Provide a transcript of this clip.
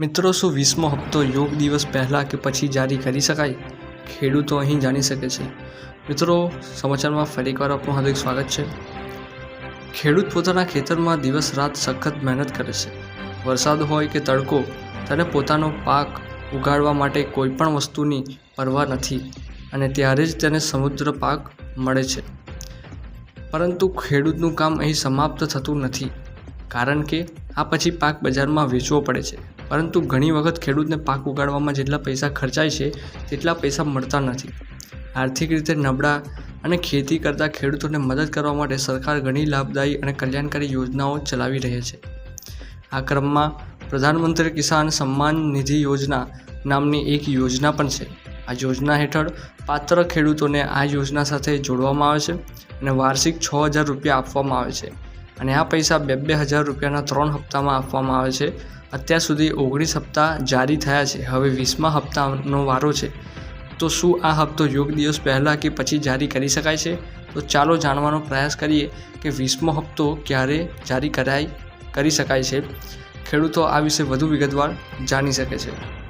મિત્રો, શું વીસમો હપ્તો યોગ દિવસ પહેલાં કે પછી જારી કરી શકાય? ખેડૂતો અહીં જાણી શકે છે. મિત્રો, સમાચારમાં ફરી એકવાર આપનું હાર્દિક સ્વાગત છે. ખેડૂત પોતાના ખેતરમાં દિવસ રાત સખત મહેનત કરે છે. વરસાદ હોય કે તડકો, તેને પોતાનો પાક ઉગાડવા માટે કોઈ પણ વસ્તુની પરવા નથી અને ત્યારે જ તેને સમુદ્ર પાક મળે છે. પરંતુ ખેડૂતનું કામ અહીં સમાપ્ત થતું નથી, કારણ કે આ પછી પાક બજારમાં વેચવો પડે છે. પરંતુ ઘણી વખત ખેડૂતને પાક ઉગાડવામાં જેટલા પૈસા ખર્ચાય છે, તેટલા પૈસા મળતા નથી. આર્થિક રીતે નબળા અને ખેતી કરતા ખેડૂતોને મદદ કરવા માટે સરકાર ઘણી લાભદાયી અને કલ્યાણકારી યોજનાઓ ચલાવી રહી છે. આ ક્રમમાં પ્રધાનમંત્રી કિસાન સન્માન નિધિ યોજના નામની એક યોજના પણ છે. આ યોજના હેઠળ પાત્ર ખેડૂતોને આ યોજના સાથે જોડવામાં આવે છે અને વાર્ષિક છ હજાર રૂપિયા આપવામાં આવે છે. અને આ પૈસા બે બે હજાર રૂપિયાના ત્રણ હપ્તામાં આપવામાં આવે છે. અત્યાર સુધી ઓગણીસ હપ્તા જારી થયા છે. હવે વીસમા હપ્તાનો વારો છે. તો શું આ હપ્તો યોગ દિવસ પહેલાં કે પછી જારી કરી શકાય છે? તો ચાલો જાણવાનો પ્રયાસ કરીએ કે વીસમો હપ્તો ક્યારે જારી કરાય, કરી શકાય છે. ખેડૂતો આ વિશે વધુ વિગતવાર જાણી શકે છે.